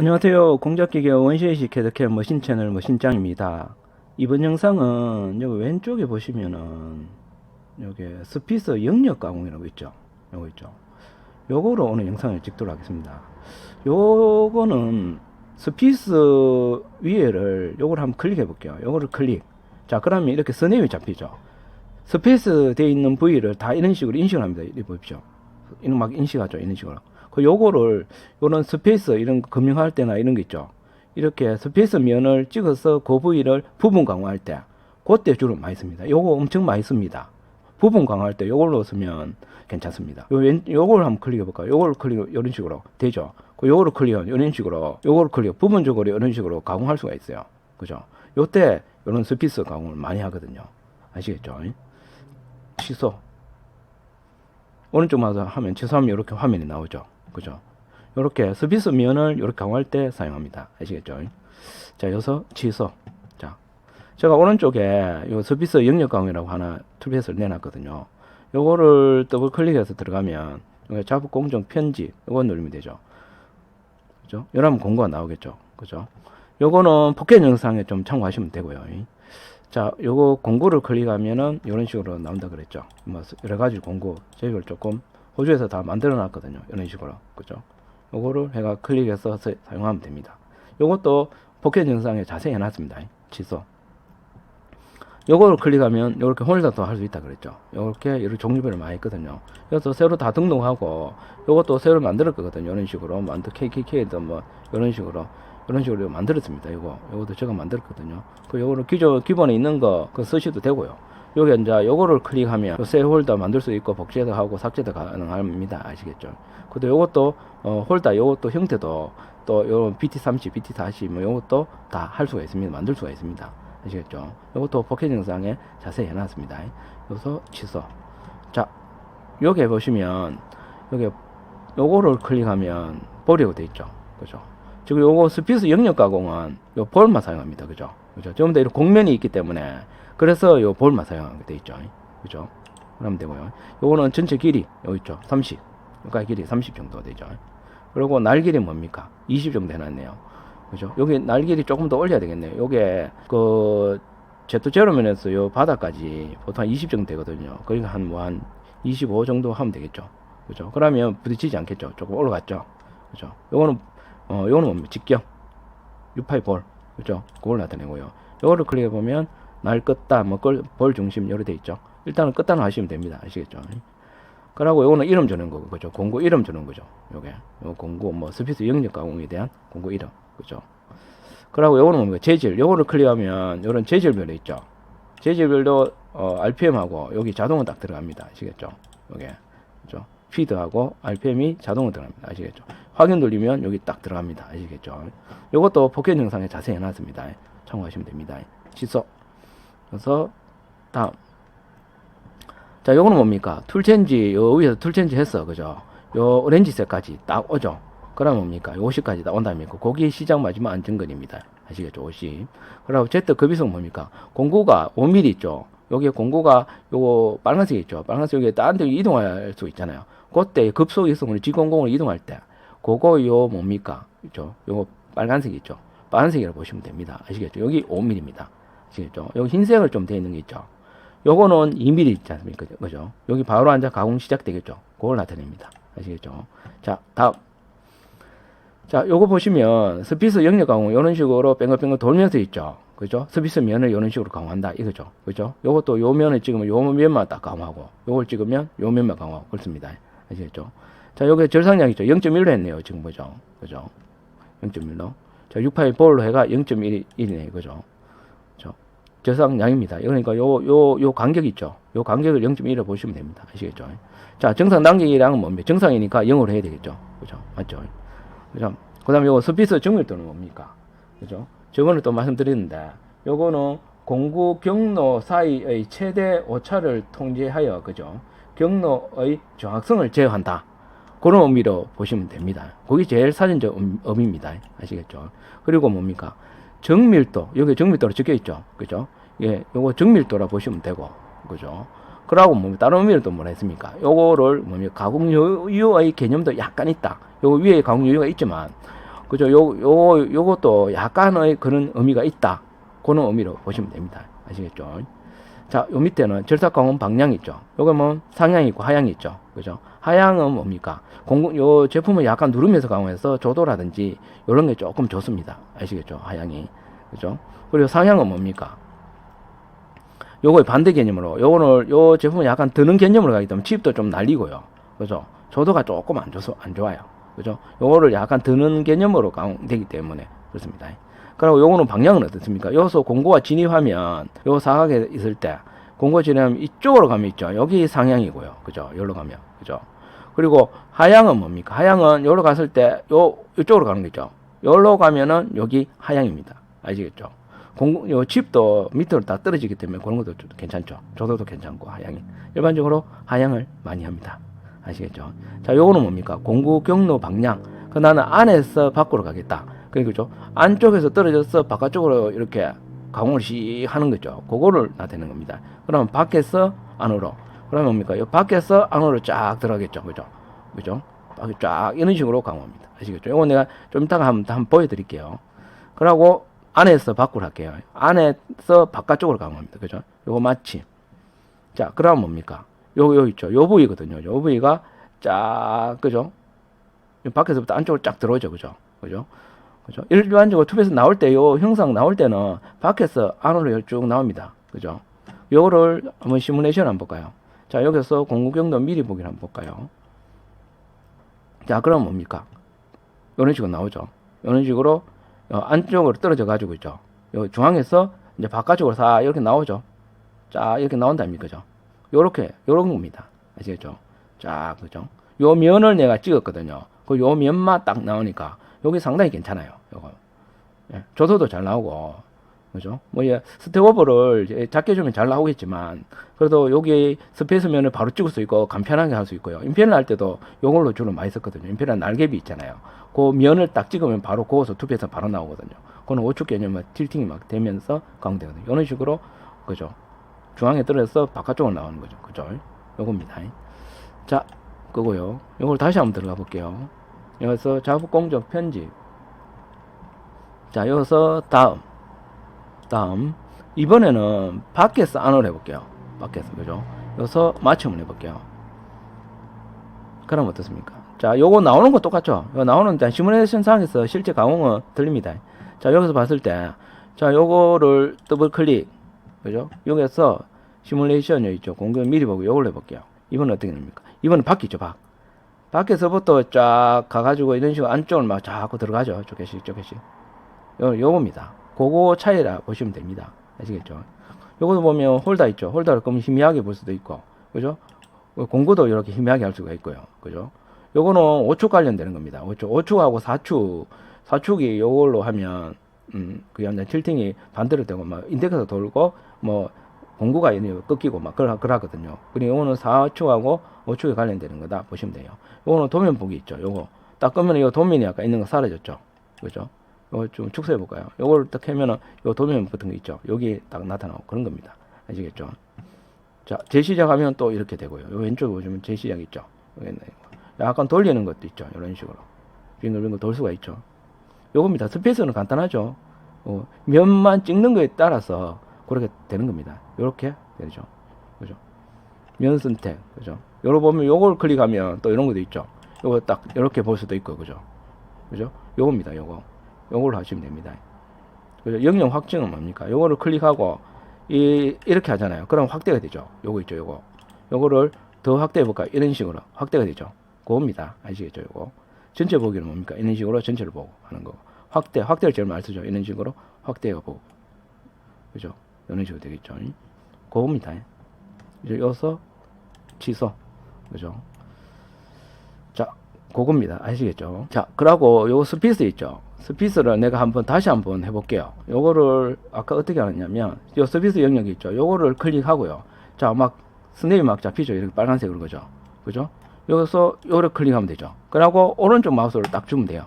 안녕하세요. 공작기계 원시의식 캐드캐 머신 채널 머신짱입니다. 이번 영상은 여기 왼쪽에 보시면은 여기 스피스 영역 가공이라고 있죠. 요거 있죠. 요거로 오늘 영상을 찍도록 하겠습니다. 요거는 스피스 위에를 요걸 한번 클릭해 볼게요. 요거를 클릭. 자, 그러면 이렇게 선행이 잡히죠. 스페이스 돼 있는 부위를 다 이런 식으로 인식을 합니다. 이 보십시오. 이런 막 인식하죠. 이런 식으로. 그 요거를 요런 스페이스 이런 거 검증할 때나 이런 거 있죠. 이렇게 스페이스 면을 찍어서 그 부위를 부분 강화할 때 그때 주로 많이 씁니다. 요거 엄청 많이 씁니다. 부분 강화할 때 요걸로 쓰면 괜찮습니다. 요 왼, 요걸 한번 클릭해 볼까요? 요걸 클릭 이런 식으로 되죠. 그 요거를 클릭하면 이런 식으로 요거를 클릭 부분적으로 이런 식으로 가공할 수가 있어요. 그죠? 요때 요런 스피스 가공을 많이 하거든요. 아시겠죠? 취소. 오른쪽마다 하면 취소하면 이렇게 화면이 나오죠. 그죠? 이렇게 서비스 면을 이렇게 강화할 때 사용합니다. 아시겠죠? 자, 여기서 취소. 자, 제가 오른쪽에 이 서비스 영역 강화라고 하나 툴패스를 내놨거든요. 요거를 더블 클릭해서 들어가면 자부 공정 편집 이거 누르면 되죠. 그죠? 이러면 공고가 나오겠죠. 그죠? 요거는 포켓 영상에 좀 참고하시면 되고요. 자, 요거 공고를 클릭하면은 이런 식으로 나온다 그랬죠. 뭐 여러 가지 공고 저희를 조금 호주에서 다 만들어 놨거든요. 이런 식으로. 그죠? 요거를 해가 클릭해서 사- 사용하면 됩니다. 요것도 포켓 영상에 자세히 해놨습니다. 취소. 요거를 클릭하면 이렇게 홀더도 할수 있다 그랬죠. 요렇게 이런 종류별로 많이 있거든요. 그래서 새로 다 등록하고 요것도 새로 만들 거거든요. 이런 식으로 만들 KKK도 뭐 이런 식으로 이런 식으로 만들었습니다. 이거 요것도 제가 만들었거든요. 그 요거를 기존 기본에 있는 거 그 쓰셔도 되고요. 요게 이제 요거를 클릭하면 요새 홀더 만들 수 있고 복제도 하고 삭제도 가능합니다. 아시겠죠? 근데 요것도 어, 홀더 요것도 형태도 또요 BT30, BT40 뭐 요것도 다 할 수가 있습니다. 만들 수가 있습니다. 아시겠죠? 요것도 포켓 영상에 자세히 해놨습니다. 여기서 취소. 자, 여기 보시면 여기 요거를 클릭하면 볼이라고 돼 있죠. 그죠? 지금 요거 스피스 영역 가공은 요 볼만 사용합니다. 그죠? 그죠? 전부 다 이런 공면이 있기 때문에 그래서 요 볼만 사용하게 돼 있죠. 그죠? 그러면 되고요. 요거는 전체 길이 여기 있죠. 30. 여기까지 길이 30 정도 되죠. 그리고 날 길이 뭡니까? 20 정도 해놨네요. 그죠? 여기 날 길이 조금 더 올려야 되겠네요. 요게 그 제트 제로면에서 요 바닥까지 보통 한 20 정도 되거든요. 그러니까 한 뭐 한 25 정도 하면 되겠죠. 그죠? 그러면 부딪히지 않겠죠. 조금 올라갔죠. 그죠? 요거는 어 요거는 뭡니까? 직경 68 볼. 그죠? 그걸 나타내고요. 요거를 클릭해 보면 날 껐다 뭐볼 중심 요래 돼 있죠. 일단은 껐다는 하시면 됩니다. 아시겠죠? 그러고 요거는 이름 주는 거고 그죠? 공고 이름 주는 거죠. 요게 요 공고 뭐 스피스 영역 가공에 대한 공고 이름 그죠? 그러고 요거는 뭡니까? 재질. 요거를 클릭하면 요런 재질별로 있죠. 재질별로 어, RPM하고 여기 자동으로 딱 들어갑니다. 아시겠죠? 요게 그죠? 피드하고 RPM이 자동으로 들어갑니다. 아시겠죠? 확인 돌리면 여기 딱 들어갑니다. 아시겠죠? 요것도 포켓 영상에 자세히 해놨습니다. 참고하시면 됩니다. 취소. 그래서 다음. 자, 요거는 뭡니까? 툴 체인지, 요 위에서 툴 체인지 했어. 그죠? 요 오렌지색까지 딱 오죠? 그럼 뭡니까? 50까지 다 온다니까. 거기 시작 마지막 안정거리입니다. 아시겠죠? 50. 그리고 Z 급이성 뭡니까? 공구가 5mm 있죠? 여기에 공구가 요거 빨간색 있죠? 빨간색 여기에 다른 데 이동할 수 있잖아요. 그때 급속 이성으로 G00으로 이동할 때, 그거 요 뭡니까? 있죠? 요거 빨간색 있죠? 빨간색이라고 보시면 됩니다. 아시겠죠? 여기 5mm입니다. 아시겠죠? 여기 흰색을 좀돼 있는 게 있죠? 요거는 2mm 있지 않습니까? 그죠? 여기 바로 앉아 가공 시작되겠죠? 그걸 나타냅니다. 아시겠죠? 자, 다음. 자, 요거 보시면 스피스 영역 가공 이런 식으로 뺑글뺑글 돌면서 있죠. 그죠? 스피스 면을 이런 식으로 강화한다. 이거죠. 그죠? 요것도 요 면을 찍으면 요 면만 딱 강화하고 요걸 찍으면 요 면만 강화하고 그렇습니다. 아시겠죠? 자, 요게 절상량 있죠. 0.1로 했네요. 지금 보죠. 그죠? 0.1로. 자, 68 볼로 해가 0.1이네. 그죠? 그죠? 저상량입니다. 그러니까 요, 요, 요 간격 있죠. 요 간격을 0.1로 보시면 됩니다. 아시겠죠? 자, 정상 단계량은 뭡니까? 정상이니까 0으로 해야 되겠죠. 그죠? 맞죠? 그죠? 그 다음에 요거 스피스 정밀도는 뭡니까? 그죠? 저거는 또 말씀드렸는데, 요거는 공구 경로 사이의 최대 오차를 통제하여, 그죠? 경로의 정확성을 제어한다. 그런 의미로 보시면 됩니다. 그게 제일 사전적 음- 의미입니다. 아시겠죠? 그리고 뭡니까? 정밀도, 여기 정밀도로 적혀 있죠. 그죠? 예, 요거 정밀도라 보시면 되고, 그죠? 그러고 뭐 다른 의미를 또 뭐라 했습니까? 요거를 뭡니까? 가공 여유의 개념도 약간 있다. 요 위에 가공 여유가 있지만 그죠? 요, 요, 요것도 약간의 그런 의미가 있다. 그런 의미로 보시면 됩니다. 아시겠죠? 자, 요 밑에는 절삭광원 방향이 있죠. 요거 뭐 상향이 있고 하향이 있죠. 그죠? 하향은 뭡니까? 공요 제품을 약간 누르면서 강화해서 조도라든지 요런 게 조금 좋습니다. 아시겠죠? 하향이. 그죠? 그리고 상향은 뭡니까? 요거의 반대 개념으로 요거는 요 제품은 약간 드는 개념으로 가기 때문에 칩도 좀 날리고요. 그죠? 조도가 조금 안 좋서 안 좋아요. 그죠? 요거를 약간 드는 개념으로 강되기 때문에 그렇습니다. 그리고 요거는 방향은 어떻습니까? 여기서 공고가 진입하면 요 사각에 있을 때 공고 진입하면 이쪽으로 가면 있죠. 여기 상향이고요. 그죠? 여기로 가면. 그죠? 그리고 하향은 뭡니까? 하향은 여기로 갔을 때 요 이쪽으로 가는 거죠. 여기로 가면은 여기 하향입니다. 아시겠죠? 공, 요 칩도 밑으로 다 떨어지기 때문에 그런 것도 좀 괜찮죠. 조도도 괜찮고 하향이 일반적으로 하향을 많이 합니다. 아시겠죠? 자, 요거는 뭡니까? 공구 경로 방향. 그 나는 안에서 밖으로 가겠다. 그죠? 안쪽에서 떨어져서 바깥쪽으로 이렇게 강공을 씩 하는 거죠. 그거를 나타내는 겁니다. 그러면 밖에서 안으로. 그러면 뭡니까? 요 밖에서 안으로 쫙 들어가겠죠. 그죠? 그죠? 쫙 이런 식으로 강화합니다. 아시겠죠? 이거 내가 좀 이따가 한번, 한번 보여드릴게요. 그러고 안에서 밖으로 할게요. 안에서 바깥쪽으로 강화합니다. 그죠? 요거 마침. 자, 그럼 뭡니까? 요, 요 있죠. 요 부위거든요. 요 부위가 쫙, 그죠? 요 밖에서부터 안쪽으로 쫙 들어오죠. 그죠? 그죠? 그죠? 일반적으로 튜브에서 나올 때, 요 형상 나올 때는 밖에서 안으로 쭉 나옵니다. 그죠? 요거를 한번 시뮬레이션 한번 볼까요? 자, 여기서 공구경도 미리 보기를 한번 볼까요? 자, 그럼 뭡니까? 이런 식으로 나오죠. 이런 식으로 어, 안쪽으로 떨어져 가지고 있죠. 요 중앙에서 이제 바깥쪽으로 싹 이렇게 나오죠. 자, 이렇게 나온다니까, 그죠? 요렇게, 요런 겁니다. 아시겠죠? 자, 그죠? 요 면을 내가 찍었거든요. 그 요 면만 딱 나오니까, 여기 상당히 괜찮아요. 요거. 예, 조도도 잘 나오고, 그죠? 뭐, 예, 스텝오버를 예, 작게 주면 잘 나오겠지만, 그래도 여기 스페이스면을 바로 찍을 수 있고, 간편하게 할 수 있고요. 인펜을 할 때도 요걸로 주로 많이 썼거든요. 인펜은 날개비 있잖아요. 그 면을 딱 찍으면 바로 구워서 투표에서 바로 나오거든요. 그거는 오축 개념은 틸팅이 막 되면서 가공되거든요. 이런 식으로, 그죠? 중앙에 떨어져서 바깥쪽으로 나오는 거죠. 그죠? 요겁니다. 자, 그거요. 요걸 다시 한번 들어가 볼게요. 여기서 작업 공정 편집. 자, 여기서 다음. 다음. 이번에는 밖에서 안으로 해볼게요. 밖에서. 그죠? 여기서 맞춤을 해볼게요. 그럼 어떻습니까? 자, 요거 나오는 거 똑같죠? 요 나오는 자, 시뮬레이션 상에서 실제 가공은 들립니다. 자, 여기서 봤을 때, 자, 요거를 더블 클릭. 그죠? 여기서 시뮬레이션 여기 있죠. 공격 미리 보고 요걸 해볼게요. 이번은 어떻게 됩니까? 밖에 있죠, 밖. 밖에서부터 쫙 가가지고 이런 식으로 안쪽을 막 자꾸 들어가죠. 쪼개씩, 쪼개씩. 요, 요겁니다. 그거 차이라 보시면 됩니다. 아시겠죠? 요것도 보면 홀더 있죠. 홀더를 그럼 희미하게 볼 수도 있고, 그죠? 공구도 이렇게 희미하게 할 수가 있고요. 그죠? 요거는 5축 관련되는 겁니다. 5축, 5축하고 4축, 4축이 요걸로 하면, 음, 그게 아니라 틸팅이 반대로 되고, 막, 인덱스가 돌고, 뭐, 공구가 꺾이고, 막, 그러, 그러거든요. 그리고 요거는 4축하고 5축에 관련되는 거다. 보시면 돼요. 요거는 도면 보기 있죠. 요거. 딱 끄면 이 도면이 아까 있는 거 사라졌죠. 그죠? 요거 좀 축소해 볼까요? 요거를 딱 하면은 요 도면 같은 거 있죠. 여기 딱 나타나고 그런 겁니다. 아시겠죠? 자, 재시작하면 또 이렇게 되고요. 요 왼쪽에 보시면 재시작 있죠. 약간 돌리는 것도 있죠. 이런 식으로. 빙글빙글 돌 수가 있죠. 요겁니다. 스페이스는 간단하죠. 어, 면만 찍는 거에 따라서 그렇게 되는 겁니다. 요렇게 되죠. 그죠? 면 선택. 그죠? 요거 보면 요걸 클릭하면 또 이런 것도 있죠. 요거 딱 이렇게 볼 수도 있고. 그죠? 그죠? 요겁니다. 요거. 요걸로 하시면 됩니다. 그죠? 영영 확증은 뭡니까? 요거를 클릭하고 이 이렇게 하잖아요. 그럼 확대가 되죠. 요거 있죠. 요거. 요거를 더 확대해 볼까요? 이런 식으로 확대가 되죠. 그겁니다. 아시겠죠? 요거. 전체 보기는 뭡니까? 이런 식으로 전체를 보고 하는 거. 확대, 확대를 제일 많이 쓰죠. 이런 식으로 확대해 보고. 그죠? 이런 식으로 되겠죠. 그겁니다. 이제 여기서 취소. 그죠? 자, 그겁니다. 아시겠죠? 자, 그러고 요 스피스 있죠? 스피스를 내가 한번 다시 한번 해볼게요. 요거를 아까 어떻게 하느냐면 요 스피스 영역이 있죠. 요거를 클릭하고요. 자, 막 스냅이 막 잡히죠. 이렇게 빨간색으로 그죠? 그죠? 여기서 요를 클릭하면 되죠. 그러고 오른쪽 마우스를 딱 주면 돼요.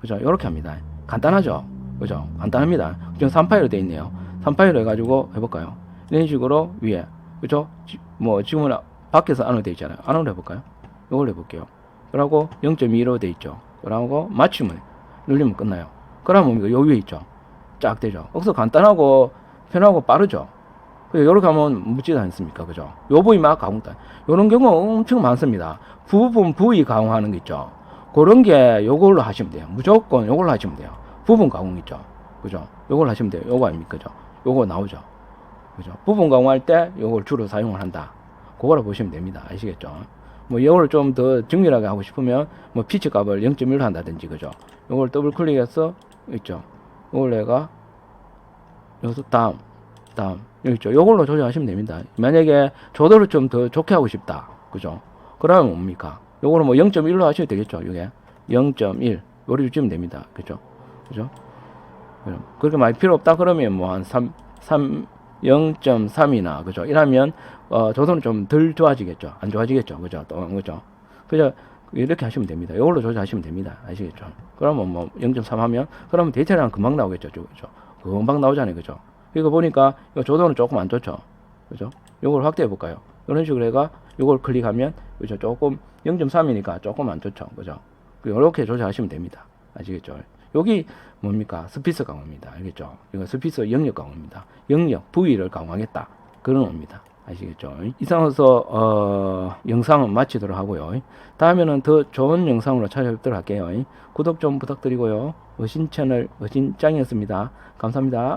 그죠? 요렇게 합니다. 간단하죠? 그죠? 간단합니다. 지금 3파일로 되어 있네요. 3파일로 해가지고 해볼까요? 이런 식으로 위에. 그죠? 지- 뭐 지금은 밖에서 안으로 되어 있잖아요. 안으로 해볼까요? 요걸 해볼게요. 그러고 0.2로 되어 있죠. 그러고 맞춤을 눌리면 끝나요. 그러면 뭡니까? 요 위에 있죠. 쫙 되죠. 억서 간단하고 편하고 빠르죠. 이렇게 하면 묻지도 않습니까? 그죠? 요 부위 막 가공다. 요런 경우 엄청 많습니다. 부분 부위 가공하는 게 있죠. 그런 게 요걸로 하시면 돼요. 무조건 요걸로 하시면 돼요. 부분 가공 있죠. 그죠? 요걸 하시면 돼요. 요거 아닙니까? 그죠? 요거 나오죠. 그죠? 부분 가공할 때 요걸 주로 사용을 한다. 그거라 보시면 됩니다. 아시겠죠? 뭐 요거를 좀더 정밀하게 하고 싶으면 뭐 피치 값을 0.1로 한다든지 그죠? 요걸 더블 클릭해서 있죠. 요걸 내가 여기서 다음 다음 여기 있죠. 요걸로 조정하시면 됩니다. 만약에 조도를 좀 더 좋게 하고 싶다. 그죠? 그러면 뭡니까? 요거는 뭐 0.1로 하셔도 되겠죠. 이게 0.1 요리 주시면 됩니다. 그죠? 그죠? 그럼 그렇게 많이 필요 없다 그러면 뭐 한 3, 3, 0.3이나 그죠? 이러면 어 조도는 좀덜 좋아지겠죠. 안 좋아지겠죠. 그죠? 또 그죠? 그죠? 이렇게 하시면 됩니다. 이걸로 조절하시면 됩니다. 아시겠죠? 그러면 뭐 0.3 하면 그러면 데이터량 금방 나오겠죠. 그죠? 금방 나오잖아요. 그죠? 이거 보니까 이거 조도는 조금 안 좋죠. 그죠? 요걸 확대해 볼까요? 이런 식으로 해가 요걸 클릭하면 그죠? 조금 0.3이니까 조금 안 좋죠. 그죠? 이렇게 조절하시면 됩니다. 아시겠죠? 여기 뭡니까? 스피스 강화입니다. 알겠죠? 이거 스피스 영역 강화입니다. 영역 부위를 강화하겠다. 그런 겁니다. 아시겠죠? 이상해서 어, 영상은 마치도록 하고요. 다음에는 더 좋은 영상으로 찾아뵙도록 할게요. 구독 좀 부탁드리고요. 어신 채널 어신 짱이었습니다. 감사합니다.